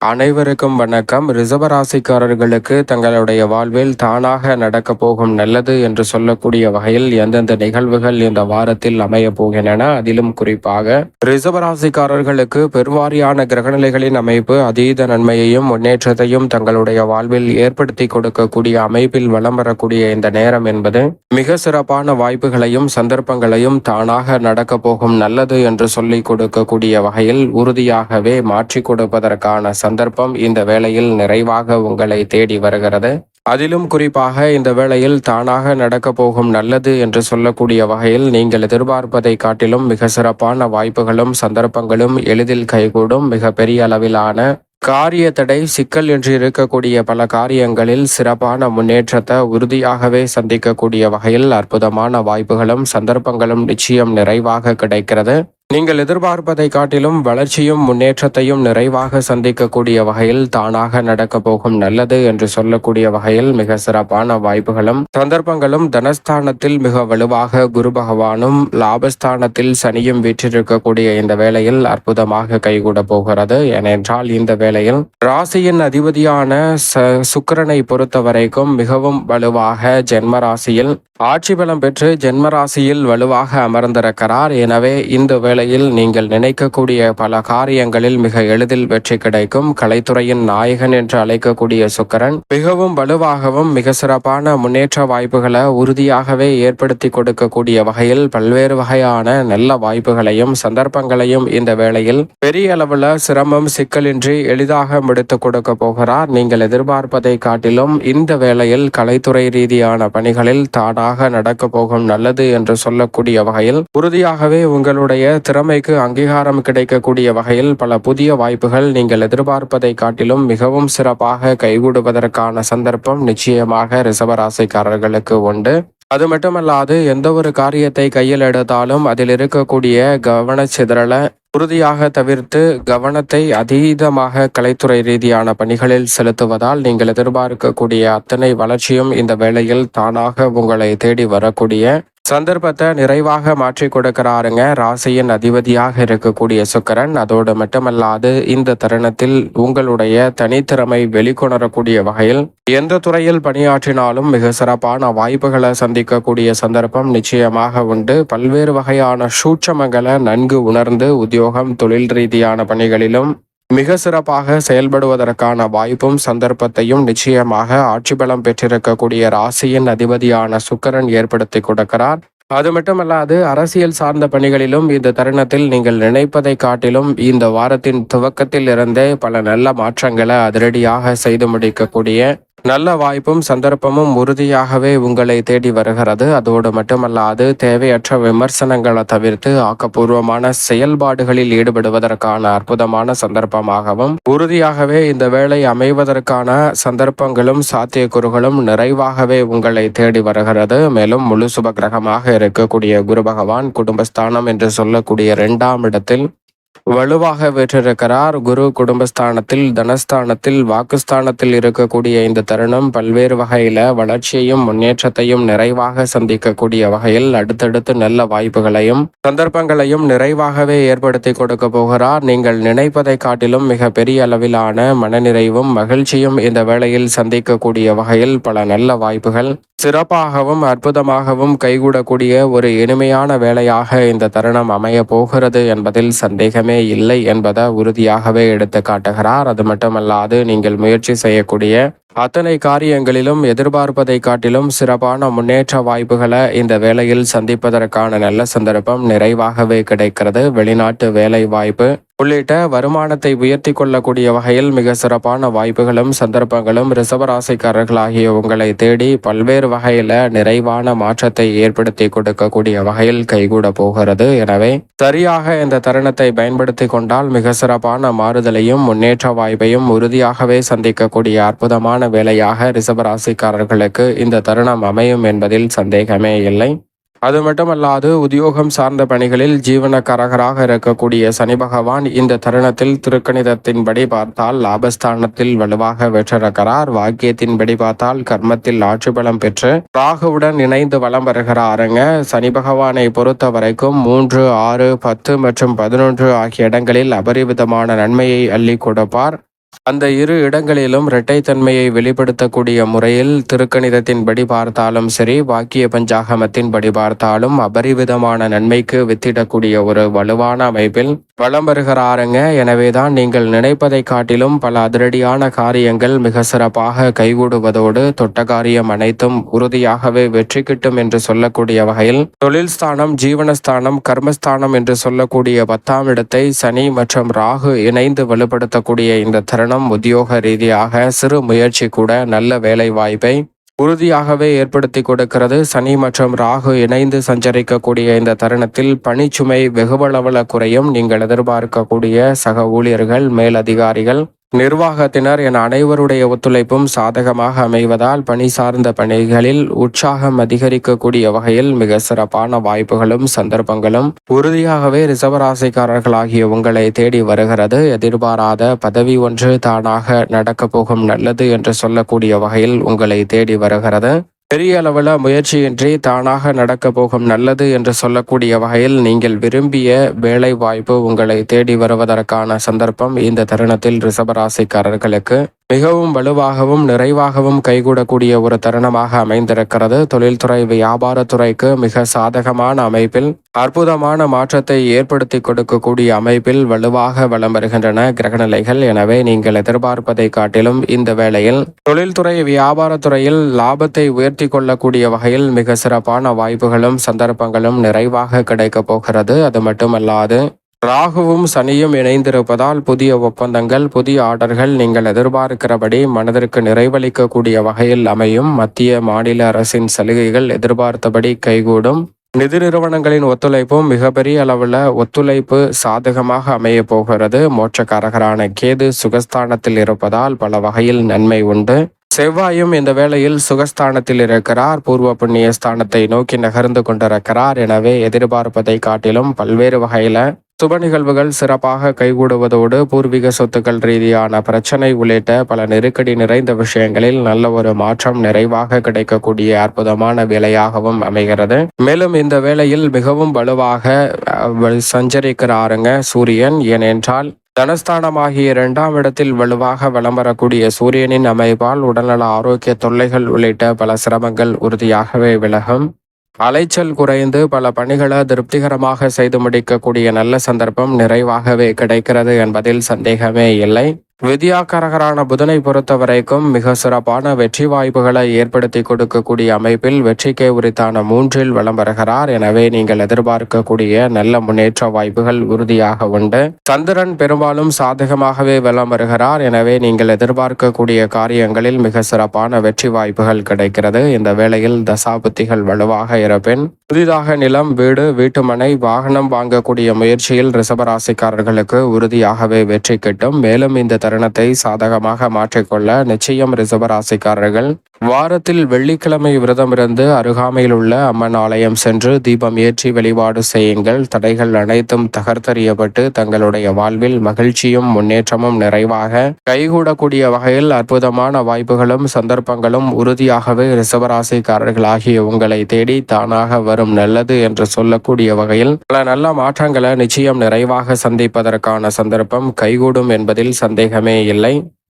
அனைவருக்கும் வணக்கம். ரிசவராசிக்காரர்களுக்கு தங்களுடைய வாழ்வில் தானாக நடக்க போகும் நல்லது என்று சொல்லக்கூடிய வகையில் எந்தெந்த நிகழ்வுகள் இந்த வாரத்தில் அமைய போகின்றன அதிலும் குறிப்பாக ரிசவராசிக்காரர்களுக்கு பெருவாரியான கிரகநிலைகளின் அமைப்பு அதீத நன்மையையும் முன்னேற்றத்தையும் தங்களுடைய வாழ்வில் ஏற்படுத்தி கொடுக்கக்கூடிய அமைப்பில் வலம் வரக்கூடிய இந்த நேரம் என்பது மிக சிறப்பான வாய்ப்புகளையும் சந்தர்ப்பங்களையும் தானாக நடக்க போகும் நல்லது என்று சொல்லிக் கொடுக்கக்கூடிய வகையில் உறுதியாகவே மாற்றிக் கொடுப்பதற்கான சந்தர்ப்பம் இந்த வேளையில் நிறைவாக உங்களை தேடி வருகிறது. அதிலும் குறிப்பாக இந்த வேளையில் தானாக நடக்கப் போகும் நல்லது என்று சொல்லக்கூடிய வகையில் நீங்கள் எதிர்பார்ப்பதை காட்டிலும் மிக சிறப்பான வாய்ப்புகளும் சந்தர்ப்பங்களும் எளிதில் கைகூடும் மிக பெரிய அளவிலான காரிய தடை சிக்கல் என்று இருக்கக்கூடிய பல காரியங்களில் சிறப்பான முன்னேற்றத்தை உறுதியாகவே சந்திக்கக்கூடிய வகையில் அற்புதமான வாய்ப்புகளும் சந்தர்ப்பங்களும் நிச்சயம் நிறைவாக கிடைக்கிறது. நீங்கள் எதிர்பார்ப்பதை காட்டிலும் வளர்ச்சியும் முன்னேற்றத்தையும் நிறைவாக சந்திக்கக்கூடிய வகையில் தானாக நடக்க போகும் நல்லது என்று சொல்லக்கூடிய வகையில் மிக சிறப்பான வாய்ப்புகளும் சந்தர்ப்பங்களும் தனஸ்தானத்தில் மிக வலுவாக குரு பகவானும் லாபஸ்தானத்தில் சனியும் வீற்றிருக்கக்கூடிய இந்த வேளையில் அற்புதமாக கைகூட போகிறது. ஏனென்றால் இந்த வேளையில் ராசியின் அதிபதியான சுக்கரனை பொறுத்த வரைக்கும் மிகவும் வலுவாக ஜென்ம ராசியில் ஆட்சி பலம் பெற்று ஜென்ம ராசியில் வலுவாக அமர்ந்திருக்கிறார். எனவே இந்த வேளையில் நீங்கள் நினைக்கக்கூடிய பல காரியங்களில் மிக எளிதில் வெற்றி கிடைக்கும். கலைத்துறையின் நாயகன் என்று அழைக்கக்கூடிய சுக்கரன் மிகவும் வலுவாகவும் மிக சிறப்பான முன்னேற்ற வாய்ப்புகளை உறுதியாகவே ஏற்படுத்தி கொடுக்கக்கூடிய வகையில் பல்வேறு வகையான நல்ல வாய்ப்புகளையும் சந்தர்ப்பங்களையும் இந்த வேளையில் பெரிய அளவுல சிரமம் சிக்கலின்றி எளிதாக முடித்து கொடுக்க போகிறார். நீங்கள் எதிர்பார்ப்பதை காட்டிலும் இந்த வேளையில் கலைத்துறை ரீதியான பணிகளில் தானாக நடக்க போகும் நல்லது என்று சொல்லக்கூடிய வகையில் உறுதியாகவே உங்களுடைய திறமைக்கு அங்கீகாரம் கிடைக்கக்கூடிய வகையில் பல புதிய வாய்ப்புகள் நீங்கள் எதிர்பார்ப்பதை காட்டிலும் மிகவும் சிறப்பாக கைகூடுவதற்கான சந்தர்ப்பம் நிச்சயமாக ரிசவராசிக்காரர்களுக்கு உண்டு. அது மட்டுமல்லாது எந்த ஒரு காரியத்தை கையில் எடுத்தாலும் அதில் இருக்கக்கூடிய கவனச்சிதறலை உறுதியாக தவிர்த்து கவனத்தை அதீதமாக கலைத்துறை ரீதியான பணிகளில் செலுத்துவதால் நீங்கள் எதிர்பார்க்கக்கூடிய அத்தனை வளர்ச்சியும் இந்த வேளையில் தானாக உங்களை தேடி வரக்கூடிய சந்தர்ப்பத்தை நிறைவாக மாற்றி கொடுக்கிறாருங்க. ராசியின் அதிபதியாக இருக்கக்கூடிய சுக்கரன் அதோடு மட்டுமல்லாது இந்த தருணத்தில் உங்களுடைய தனித்திறமை வெளிக்கொணரக்கூடிய வகையில் எந்த துறையில் பணியாற்றினாலும் மிக சிறப்பான வாய்ப்புகளை சந்திக்கக்கூடிய சந்தர்ப்பம் நிச்சயமாக உண்டு. பல்வேறு வகையான சூட்சமங்களை நன்கு உணர்ந்து உத்தியோகம் தொழில் ரீதியான பணிகளிலும் மிக சிறப்பாக செயல்படுவதற்கான வாய்ப்பும் சந்தர்ப்பத்தையும் நிச்சயமாக ஆட்சி பலம் பெற்றிருக்கக்கூடிய ராசியின் அதிபதியான சுக்கரன் ஏற்படுத்தி கொடுக்கிறார். அது மட்டுமல்லாது அரசியல் சார்ந்த பணிகளிலும் இந்த தருணத்தில் நீங்கள் நினைப்பதை காட்டிலும் இந்த வாரத்தின் துவக்கத்தில் இருந்தே பல நல்ல மாற்றங்களை அதிரடியாக செய்து முடிக்கக்கூடிய நல்ல வாய்ப்பும் சந்தர்ப்பமும் உறுதியாகவே உங்களை தேடி வருகிறது. அதோடு மட்டுமல்லாது தேவையற்ற விமர்சனங்களை தவிர்த்து ஆக்கப்பூர்வமான செயல்பாடுகளில் ஈடுபடுவதற்கான அற்புதமான சந்தர்ப்பமாகவும் உறுதியாகவே இந்த வேலை அமைவதற்கான சந்தர்ப்பங்களும் சாத்தியக்கூறுகளும் நிறைவாகவே உங்களை தேடி வருகிறது. மேலும் முழு சுப கிரகமாக இருக்கக்கூடிய குரு பகவான் குடும்பஸ்தானம் என்று சொல்லக்கூடிய இரண்டாம் இடத்தில் வலுவாக வெற்றிருக்கிறார். குரு குடும்பஸ்தானத்தில் தனஸ்தானத்தில் வாக்குஸ்தானத்தில் இருக்கக்கூடிய இந்த தருணம் பல்வேறு வகையில வளர்ச்சியையும் முன்னேற்றத்தையும் நிறைவாக சந்திக்கக்கூடிய வகையில் அடுத்தடுத்து நல்ல வாய்ப்புகளையும் சந்தர்ப்பங்களையும் நிறைவாகவே ஏற்படுத்தி கொடுக்க போகிறார். நீங்கள் நினைப்பதை காட்டிலும் மிக பெரிய அளவிலான மனநிறைவும் மகிழ்ச்சியும் இந்த வேளையில் சந்திக்கக்கூடிய வகையில் பல நல்ல வாய்ப்புகள். சிறப்பாகவும் அற்புதமாகவும் கைகூடக்கூடிய ஒரு இனிமையான வேலையாக இந்த தருணம் அமைய போகிறது என்பதில் சந்தேகமே இல்லை என்பதை உறுதியாகவே எடுத்து காட்டுகிறார். அது மட்டுமல்லாது நீங்கள் முயற்சி செய்யக்கூடிய அத்தனை காரியங்களிலும் எதிர்பார்ப்பதை காட்டிலும் சிறப்பான முன்னேற்ற வாய்ப்புகளை இந்த வேலையில் சந்திப்பதற்கான நல்ல சந்தர்ப்பம் நிறைவாகவே கிடைக்கிறது. வெளிநாட்டு வேலை வாய்ப்பு உள்ளிட்ட வருமானத்தை உயர்த்தி கொள்ளக்கூடிய வகையில் மிக சிறப்பான வாய்ப்புகளும் சந்தர்ப்பங்களும் ரிசவராசிக்காரர்களாகிய உங்களை தேடி பல்வேறு வகையில நிறைவான மாற்றத்தை ஏற்படுத்தி கொடுக்கக்கூடிய வகையில் கைகூட போகிறது. எனவே சரியாக இந்த தருணத்தை பயன்படுத்தி கொண்டால் மிக சிறப்பான மாறுதலையும் முன்னேற்ற வாய்ப்பையும் உறுதியாகவே சந்திக்கக்கூடிய அற்புதமான வேலையாக ரிசவராசிக்காரர்களுக்கு இந்த தருணம் அமையும் என்பதில் சந்தேகமே இல்லை. அது மட்டுமல்லாது உத்தியோகம் சார்ந்த பணிகளில் ஜீவனக்காரகராக இருக்கக்கூடிய சனி பகவான் இந்த தருணத்தில் திருக்கணிதத்தின்படி பார்த்தால் லாபஸ்தானத்தில் வலுவாக வெற்றிருக்கிறார் வாக்கியத்தின்படி பார்த்தால் கர்மத்தில் ஆட்சி பலம் பெற்று ராகுவுடன் இணைந்து வலம் வருகிறாருங்க. சனி பகவானை பொறுத்த வரைக்கும் மூன்று ஆறு பத்து மற்றும் பதினொன்று ஆகிய இடங்களில் அபரிவிதமான நன்மையை அள்ளி கொடுப்பார். அந்த இரு இடங்களிலும் இரட்டைத்தன்மையை வெளிப்படுத்தக்கூடிய முறையில் திருக்கணிதத்தின்படி பார்த்தாலும் சரி வாக்கிய பஞ்சாகமத்தின்படி பார்த்தாலும் அபரிவிதமான நன்மைக்கு வித்திடக்கூடிய ஒரு வலுவான அமைப்பில் வளம் வருகிறாருங்க. எனவேதான் நீங்கள் நினைப்பதை காட்டிலும் பல அதிரடியான காரியங்கள் மிக சிறப்பாக கைகூடுவதோடு தொட்ட காரியம் அனைத்தும் உறுதியாகவே வெற்றி கிட்டும் என்று சொல்லக்கூடிய வகையில் தொழில் ஸ்தானம் ஜீவனஸ்தானம் கர்மஸ்தானம் என்று சொல்லக்கூடிய பத்தாம் இடத்தை சனி மற்றும் ராகு இணைந்து வலுப்படுத்தக்கூடிய இந்த தருணம் உத்தியோக ரீதியாக சிறு முயற்சி கூட நல்ல வேலை வாய்ப்பை உறுதியாகவே ஏற்படுத்தி கொடுக்கிறது. சனி மற்றும் ராகு இணைந்து சஞ்சரிக்கக்கூடிய இந்த தருணத்தில் பணிச்சுமை வெகுவளவுல குறையும். நீங்கள் எதிர்பார்க்கக்கூடிய சக ஊழியர்கள் மேலதிகாரிகள் நிர்வாகத்தினர் என அனைவருடைய ஒத்துழைப்பும் சாதகமாக அமைவதால் பணி சார்ந்த பணிகளில் உற்சாகம் அதிகரிக்கக்கூடிய வகையில் மிக சிறப்பான வாய்ப்புகளும் சந்தர்ப்பங்களும் உறுதியாகவே ரிசவராசிக்காரர்களாகிய உங்களை தேடி வருகிறது. எதிர்பாராத பதவி ஒன்று தானாக நடக்கப் போகும் நல்லது என்று சொல்லக்கூடிய வகையில் உங்களை தேடி வருகிறது. பெரிய அளவில் முயற்சியின்றி தானாக நடக்க போகும் நல்லது என்று சொல்லக்கூடிய வகையில் நீங்கள் விரும்பிய வேலை வாய்ப்பு உங்களை தேடி வருவதற்கான சந்தர்ப்பம் இந்த தருணத்தில் ரிசபராசிக்காரர்களுக்கு மிகவும் வலுவாகவும் நிறைவாகவும் கைகூடக்கூடிய ஒரு தருணமாக அமைந்திருக்கிறது. தொழில்துறை வியாபாரத்துறைக்கு மிக சாதகமான அமைப்பில் அற்புதமான மாற்றத்தை ஏற்படுத்தி கொடுக்கக்கூடிய அமைப்பில் வலுவாக வலம் வருகின்றன கிரகநிலைகள். எனவே நீங்கள் எதிர்பார்ப்பதை காட்டிலும் இந்த வேளையில் தொழில்துறை வியாபாரத்துறையில் லாபத்தை உயர்த்தி கொள்ளக்கூடிய வகையில் மிக சிறப்பான வாய்ப்புகளும் சந்தர்ப்பங்களும் நிறைவாக கிடைக்கப் போகிறது. அது மட்டுமல்லாது ராகுவும் சனியும் இணைந்திருப்பதால் புதிய ஒப்பந்தங்கள் புதிய ஆர்டர்கள் நீங்கள் எதிர்பார்க்கிறபடி மனதிற்கு நிறைவளிக்கக்கூடிய வகையில் அமையும். மத்திய மாநில அரசின் சலுகைகள் எதிர்பார்த்தபடி கைகூடும். நிதி நிறுவனங்களின் ஒத்துழைப்பும் மிகப்பெரிய அளவில் ஒத்துழைப்பு சாதகமாக அமைய போகிறது. மோட்சக்காரகரான கேது சுகஸ்தானத்தில் இருப்பதால் பல வகையில் நன்மை உண்டு. செவ்வாயும் இந்த வேளையில் சுகஸ்தானத்தில் இருக்கிறார். பூர்வ புண்ணிய ஸ்தானத்தை நோக்கி நகர்ந்து கொண்டிருக்கிறார். எனவே எதிர்பார்ப்பதை காட்டிலும் பல்வேறு வகையில சுப நிகழ்வுகள் சிறப்பாக கைகூடுவதோடு பூர்வீக சொத்துக்கள் ரீதியான பிரச்சனை உள்ளிட்ட பல நெருக்கடி நிறைந்த விஷயங்களில் நல்ல ஒரு மாற்றம் நிறைவாக கிடைக்கக்கூடிய அற்புதமான வேலையாகவும் அமைகிறது. மேலும் இந்த வேளையில் மிகவும் வலுவாக சஞ்சரிக்கிறாருங்க சூரியன். ஏனென்றால் தனஸ்தானமாகிய இரண்டாம் இடத்தில் வலுவாக வலம் வரக்கூடிய சூரியனின் அமைப்பால் உடல்நல ஆரோக்கிய தொல்லைகள் உள்ளிட்ட பல சிரமங்கள் உறுதியாகவே விலகும். அலைச்சல் குறைந்து பல பணிகளை திருப்திகரமாக செய்து முடிக்கக்கூடிய நல்ல சந்தர்ப்பம் நிறைவாகவே கிடைக்கிறது என்பதில் சந்தேகமே இல்லை. வித்யாகரகரான புதனை பொறுத்த வரைக்கும் மிக சிறப்பான வெற்றி வாய்ப்புகளை ஏற்படுத்தி கொடுக்கக்கூடிய அமைப்பில் வெற்றிக்கே உரித்தான மூன்றில் வலம் வருகிறார். எனவே நீங்கள் எதிர்பார்க்கக்கூடிய நல்ல முன்னேற்ற வாய்ப்புகள் உறுதியாக உண்டு. சந்திரன் பெரும்பாலும் சாதகமாகவே வலம் வருகிறார். எனவே நீங்கள் எதிர்பார்க்கக்கூடிய காரியங்களில் மிக சிறப்பான வெற்றி வாய்ப்புகள் கிடைக்கிறது. இந்த வேளையில் தசாபுத்திகள் வலுவாக இருப்பின் புதிதாக நிலம் வீடு வீட்டுமனை வாகனம் வாங்கக்கூடிய முயற்சியில் ரிசபராசிக்காரர்களுக்கு உறுதியாகவே வெற்றி கிட்டும். மேலும் இந்த தருணத்தை சாதகமாக மாற்றிக்கொள்ள நிச்சயம் ரிசபராசிக்காரர்கள் வாரத்தில் வெள்ளிக்கிழமை விரதமிருந்து அருகாமையில் உள்ள அம்மன் ஆலயம் சென்று தீபம் ஏற்றி வழிபாடு செய்யுங்கள். தடைகள் அனைத்தும் தகர்த்தறியப்பட்டு தங்களுடைய வாழ்வில் மகிழ்ச்சியும் முன்னேற்றமும் நிறைவாக கைகூடக்கூடிய வகையில் அற்புதமான வாய்ப்புகளும் சந்தர்ப்பங்களும் உறுதியாகவே ரிசவராசிக்காரர்களாகிய உங்களை தேடி தானாக வரும் நல்லது என்று சொல்லக்கூடிய வகையில் பல நல்ல மாற்றங்களை நிச்சயம் நிறைவாக சந்திப்பதற்கான சந்தர்ப்பம் கைகூடும் என்பதில் சந்தேகமே இல்லை.